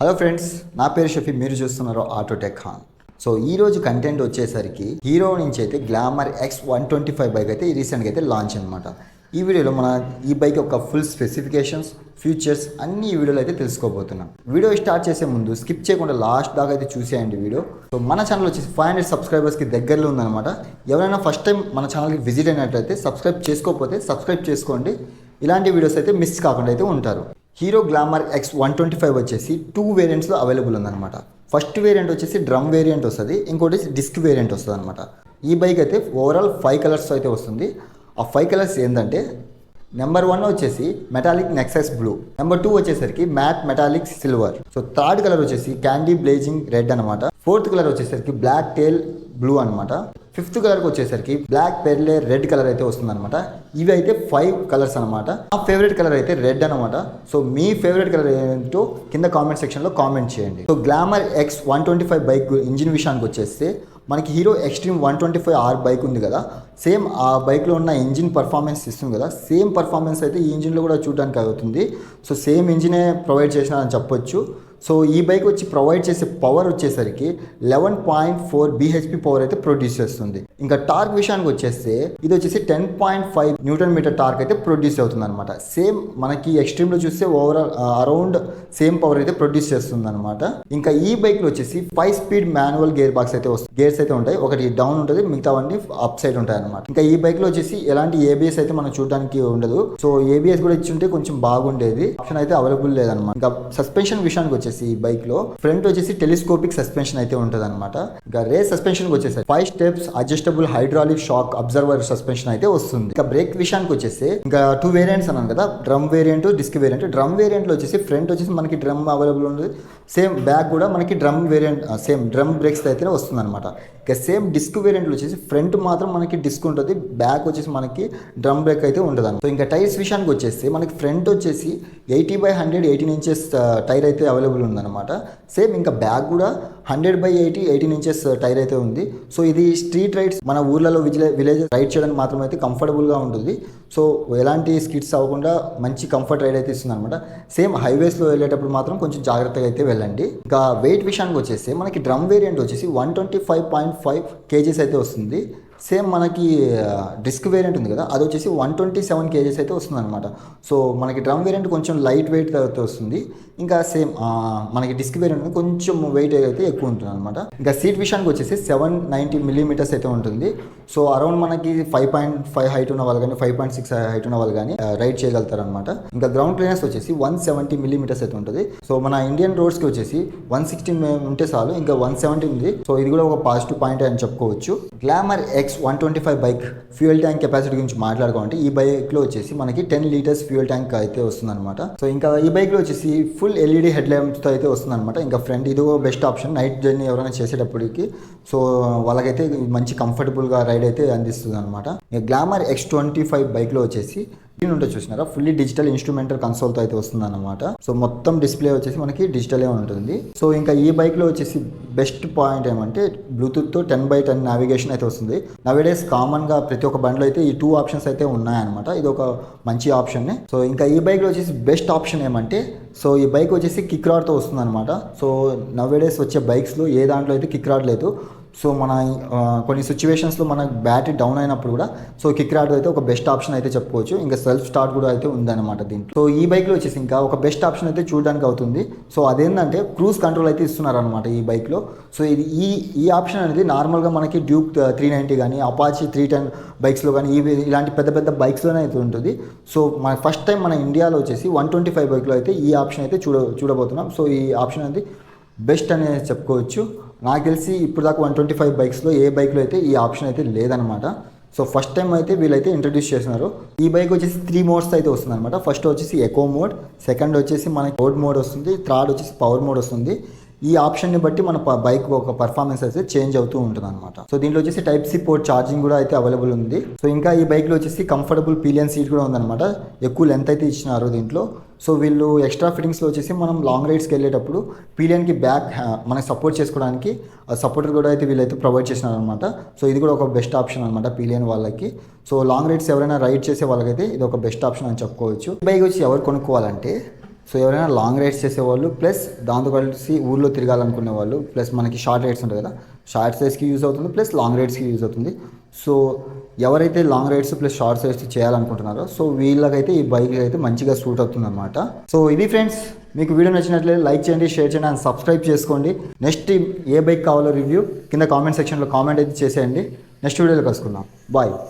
Hello friends నా పేరు షఫీ మీరు చూస్తున్నారు ఆటోటెక్ ఖాన్ సో ఈ రోజు కంటెంట్ వచ్చేసరికి హీరో నుంచి అయితే Glamour X one twenty five bike అయితే రీసెంట్గా అయితే లాంచ్ అనమాట ఈ వీడియోలో మన ఈ బైక్ యొక్క ఫుల్ స్పెసిఫికేషన్స్ ఫీచర్స్ అన్ని ఈ వీడియోలో అయితే తెలుసుకోబోతున్నాం. వీడియో స్టార్ట్ చేసే ముందు స్కిప్ చేయకుండా లాస్ట్ దాకా అయితే చూసేయండి వీడియో. సో మన ఛానల్ వచ్చేసి ఫైవ్ హండ్రెడ్ సబ్స్క్రైబర్స్కి దగ్గరలో ఉందన్నమాట. ఎవరైనా ఫస్ట్ టైం మన ఛానల్కి విజిట్ అయినట్లయితే సబ్స్క్రైబ్ చేసుకోకపోతే సబ్స్క్రైబ్ చేసుకోండి. ఇలాంటి వీడియోస్ అయితే మిస్ కాకుండా అయితే ఉంటారు. Hero Glamour X one twenty five వచ్చేసి టూ వేరియంట్స్లో అవైలబుల్ ఉందన్నమాట. ఫస్ట్ వేరియంట్ వచ్చేసి డ్రమ్ వేరియంట్ వస్తుంది ఇంకోటి డిస్క్ వేరియంట్ వస్తుంది అనమాట ఈ బైక్ అయితే ఓవరాల్ ఫైవ్ కలర్స్ అయితే వస్తుంది. ఆ ఫైవ్ కలర్స్ ఏంటంటే నెంబర్ వన్ వచ్చేసి metallic nexus blue number two వచ్చేసరికి matte metallic silver so third colour వచ్చేసి క్యాండీ బ్లేజింగ్ రెడ్ అనమాట ఫోర్త్ కలర్ వచ్చేసరికి బ్లాక్ టేల్ బ్లూ అనమాట ఫిఫ్త్ కలర్కి వచ్చేసరికి బ్లాక్ పెర్లే రెడ్ కలర్ అయితే వస్తుంది అనమాట ఇవి అయితే ఫైవ్ కలర్స్ అనమాట నా ఫేవరెట్ కలర్ అయితే రెడ్ అనమాట సో మీ ఫేవరెట్ కలర్ ఏంటో కింద కామెంట్ సెక్షన్లో కామెంట్ చేయండి. So Glamour X one twenty five bike engine విషయానికి వచ్చేస్తే మనకి Hero Xtreme one twenty five R bike ఉంది కదా. సేమ్ ఆ బైక్లో ఉన్న ఇంజిన్ పర్ఫార్మెన్స్ ఇస్తుంది కదా. సేమ్ పర్ఫార్మెన్స్ అయితే ఈ ఇంజిన్లో కూడా చూడడానికి అవుతుంది. సో సేమ్ ఇంజినే ప్రొవైడ్ చేసినారని చెప్పొచ్చు. సో ఈ బైక్ వచ్చి ప్రొవైడ్ చేసే పవర్ వచ్చేసరికి eleven point four BHP power అయితే ప్రొడ్యూస్ చేస్తుంది. ఇంకా టార్క్ విషయానికి వచ్చేస్తే ఇది వచ్చేసి ten point five newton metre torque అయితే ప్రొడ్యూస్ అవుతుంది అనమాట సేమ్ మనకి ఎక్స్ట్రీమ్లో చూస్తే ఓవరాల్ అరౌండ్ సేమ్ పవర్ అయితే ప్రొడ్యూస్ చేస్తుంది అనమాట ఇంకా ఈ బైక్లో వచ్చేసి five speed manual gear box అయితే వస్తుంది గేర్స్ అయితే ఉంటాయి. ఒకటి డౌన్ ఉంటుంది మిగతావన్నీ అప్ సైడ్ ఉంటాయి అనమాట ఇంకా ఈ బైక్లో వచ్చేసి ఎలాంటి ఏబిఎస్ అయితే మనం చూడడానికి ఉండదు. సో ఏబిఎస్ కూడా ఇచ్చి ఉంటే కొంచెం బాగుండేది. ఆప్షన్ అయితే అవైలబుల్ లేదనమాట ఇంకా సస్పెన్షన్ విషయానికి వచ్చేసి ఈ బైక్లో. ఫ్రంట్ వచ్చేసి టెలిస్కోపిక్ సస్పెన్షన్ అయితే ఉంటుంది అనమాట ఇంకా రేస్ సస్పెన్షన్ వచ్చేసరికి five steps adjustable hydraulic shock absorber suspension అయితే వస్తుంది. ఇంకా బ్రేక్ విషయానికి వచ్చేసి ఇంకా టూ వేరియంట్స్ అన్నాను కదా. Drum variant disc variant drum వేరియంట్లో వచ్చేసి ఫ్రంట్ వచ్చేసి మనకి డ్రమ్ అవైలబుల్ ఉంది. సేమ్ బ్యాక్ కూడా మనకి drum variant same drum brakes అయితే వస్తుంది అనమాట ఇక సేమ్ డిస్క్ వేరియంట్లు వచ్చేసి ఫ్రంట్ మాత్రం మనకి డిస్క్ ఉంటుంది బ్యాక్ వచ్చేసి మనకి డ్రమ్ బ్రేక్ అయితే ఉంటుంది సో ఇంకా టైర్స్ విషయానికి వచ్చేసి మనకి ఫ్రంట్ వచ్చేసి eighty by hundred eighteen inches tyre అయితే అవైలబుల్ ఉందన్నమాట. సేమ్ ఇంకా బ్యాక్ కూడా hundred by eighty eighteen inches uh, tyre అయితే ఉంది. సో ఇది స్ట్రీట్ రైడ్స్ మన ఊర్లలో విజిలే విలేజ్ రైడ్ చేయడానికి మాత్రం అయితే కంఫర్టబుల్గా ఉంటుంది. సో ఎలాంటి స్కిట్స్ అవ్వకుండా మంచి కంఫర్ట్ రైడ్ అయితే ఇస్తుంది అనమాట సేమ్ హైవేస్లో వెళ్ళేటప్పుడు మాత్రం కొంచెం జాగ్రత్తగా అయితే వెళ్ళండి. ఇంకా వెయిట్ విషయానికి వచ్చేసి మనకి డ్రమ్ వేరియంట్ వచ్చేసి one twenty five point five kgs అయితే వస్తుంది. సేమ్ మనకి డిస్క్ వేరియంట్ ఉంది కదా అది వచ్చేసి వన్ ట్వంటీ సెవెన్ కేజెస్ అయితే వస్తుంది అనమాట సో మనకి డ్రమ్ వేరియంట్ కొంచెం లైట్ వెయిట్ అయితే వస్తుంది. ఇంకా సేమ్ మనకి డిస్క్ వేరియంట్ కొంచెం వెయిట్ అయితే ఎక్కువ ఉంటుంది అనమాట ఇంకా సీట్ విషయానికి వచ్చేసి సెవెన్ నైంటీ మిల్లీమీటర్స్ అయితే ఉంటుంది. సో అరౌండ్ మనకి ఫైవ్ పాయింట్ ఫైవ్ హైట్ ఉన్న వాళ్ళు కానీ ఫైవ్ పాయింట్ సిక్స్ హైట్ ఉన్న వాళ్ళు కానీ రైడ్ చేయగలుగుతారనమాట ఇంకా గ్రౌండ్ క్లియరెన్స్ వచ్చేసి వన్ సెవెంటీ మిల్లీమీటర్స్ అయితే ఉంటుంది. సో మన ఇండియన్ రోడ్స్కి వచ్చేసి వన్ సిక్స్టీ ఉంటే చాలు ఇంకా వన్ సెవెంటీ ఉంది. సో ఇది కూడా ఒక పాజిటివ్ పాయింట్ అని చెప్పుకోవచ్చు. Glamour X one twenty five bike fuel tank capacity గురించి మాట్లాడుకోవాలంటే ఈ బైక్లో వచ్చేసి మనకి టెన్ లీటర్స్ ఫ్యూయల్ ట్యాంక్ అయితే వస్తుందన్నమాట. సో ఇంకా ఈ బైక్లో వచ్చేసి ఫుల్ ఎల్ఈడి హెడ్ ల్యాంప్స్తో అయితే వస్తుందన్నమాట. ఇంకా ఫ్రంట్ ఇది బెస్ట్ ఆప్షన్ నైట్ జర్నీ ఎవరైనా చేసేటప్పటికి సో వాళ్ళకైతే మంచి కంఫర్టబుల్గా రైడ్ అయితే అందిస్తుంది అనమాట గ్లామర్ ఎక్స్ ట్వంటీ ఫైవ్ బైక్లో వచ్చేసి దీని ఉంటే చూసినారా? ఫుల్లీ డిజిటల్ ఇన్స్ట్రుమెంటల్ కన్సోల్తో అయితే వస్తుంది అనమాట సో మొత్తం డిస్ప్లే వచ్చేసి మనకి డిజిటలే ఉంటుంది సో ఇంకా ఈ బైక్లో వచ్చేసి బెస్ట్ పాయింట్ ఏమంటే బ్లూటూత్తో టెన్ బై టెన్ నావిగేషన్ అయితే వస్తుంది. నవేడేస్ కామన్గా ప్రతి ఒక్క బండ్లో అయితే ఈ టూ ఆప్షన్స్ అయితే ఉన్నాయన్నమాట. ఇది ఒక మంచి ఆప్షన్ సో ఇంకా ఈ బైక్లో వచ్చేసి బెస్ట్ ఆప్షన్ ఏమంటే సో ఈ బైక్ వచ్చేసి కిక్ రాడ్తో వస్తుంది అనమాట సో నవేడేస్ వచ్చే బైక్స్లో ఏ దాంట్లో అయితే కిక్ రాడ్ లేదు. సో మన కొన్ని సిచ్యువేషన్స్లో మన బ్యాటరీ డౌన్ అయినప్పుడు కూడా సో కిక్ రాడ్ అయితే ఒక బెస్ట్ ఆప్షన్ అయితే చెప్పుకోవచ్చు. ఇంకా సెల్ఫ్ స్టార్ట్ కూడా అయితే ఉందన్నమాట దీంట్లో. సో ఈ బైక్లో వచ్చేసి ఇంకా ఒక బెస్ట్ ఆప్షన్ అయితే చూడడానికి అవుతుంది. సో అదేంటంటే క్రూజ్ కంట్రోల్ అయితే ఇస్తున్నారు అనమాట ఈ బైక్లో సో ఇది ఈ ఈ ఆప్షన్ అనేది నార్మల్గా మనకి డ్యూక్ త్రీ నైంటీ కానీ అపాచీ త్రీ టెన్ బైక్స్లో కానీ ఇవి ఇలాంటి పెద్ద పెద్ద బైక్స్లోనే అయితే ఉంటుంది. సో మన ఫస్ట్ టైం మన ఇండియాలో వచ్చేసి వన్ ట్వంటీ ఫైవ్ బైక్లో అయితే ఈ ఆప్షన్ అయితే చూడ చూడబోతున్నాం. సో ఈ ఆప్షన్ అనేది బెస్ట్ అనేది చెప్పుకోవచ్చు. నాకు తెలిసి ఇప్పుడు దాకా వన్ ట్వంటీ ఫైవ్ బైక్స్లో ఏ బైక్లో అయితే ఈ ఆప్షన్ అయితే లేదనమాట సో ఫస్ట్ టైం అయితే వీళ్ళైతే ఇంట్రడ్యూస్ చేసినారు ఈ బైక్ వచ్చేసి త్రీ మోడ్స్ అయితే వస్తుంది అనమాట ఫస్ట్ వచ్చేసి ఎకో మోడ్ సెకండ్ వచ్చేసి మనకి రోడ్ మోడ్ వస్తుంది థర్డ్ వచ్చేసి పవర్ మోడ్ వస్తుంది. ఈ ఆప్షన్ని బట్టి మన బైక్ ఒక పర్ఫార్మెన్స్ అయితే చేంజ్ అవుతూ ఉంటుంది అనమాట సో దీంట్లో వచ్చేసి టైప్ సి పోర్ట్ ఛార్జింగ్ కూడా అయితే అవైలబుల్ ఉంది. సో ఇంకా ఈ బైక్లో వచ్చేసి కంఫర్టబుల్ పీలియన్ సీట్ కూడా ఉందన్నమాట. ఎక్కువ లెంత్ అయితే ఇచ్చినారు దీంట్లో. సో వీళ్ళు ఎక్స్ట్రా ఫిట్టింగ్స్లో వచ్చేసి మనం లాంగ్ రైడ్స్కి వెళ్ళేటప్పుడు పీలియన్కి బ్యాక్ మనకి సపోర్ట్ చేసుకోవడానికి సపోర్టర్ కూడా అయితే వీళ్ళైతే ప్రొవైడ్ చేసినారనమాట సో ఇది కూడా ఒక బెస్ట్ ఆప్షన్ అనమాట పీలియన్ వాళ్ళకి. సో లాంగ్ రైడ్స్ ఎవరైనా రైడ్ చేసే వాళ్ళకైతే ఇది ఒక బెస్ట్ ఆప్షన్ అని చెప్పుకోవచ్చు. బైక్ వచ్చి ఎవరు కొనుక్కోవాలంటే సో ఎవరైనా లాంగ్ రైడ్స్ చేసేవాళ్ళు ప్లస్ దాంతో కలిసి ఊర్లో తిరగాలనుకునే వాళ్ళు ప్లస్ మనకి షార్ట్ రైడ్స్ ఉంటాయి కదా షార్ట్ సైజ్కి యూజ్ అవుతుంది ప్లస్ లాంగ్ రైడ్స్కి యూజ్ అవుతుంది. సో ఎవరైతే long rides plus short size చేయాలనుకుంటున్నారో సో వీళ్ళకైతే ఈ బైక్ అయితే మంచిగా సూట్ అవుతుంది అనమాట సో ఇది ఫ్రెండ్స్ మీకు వీడియో నచ్చినట్లయితే లైక్ చేయండి షేర్ చేయండి అండ్ సబ్స్క్రైబ్ చేసుకోండి. నెక్స్ట్ ఏ బైక్ కావాలో రివ్యూ కింద కామెంట్ సెక్షన్లో కామెంట్ అయితే చేసేయండి. నెక్స్ట్ వీడియోలో కలుసుకుందాం. బాయ్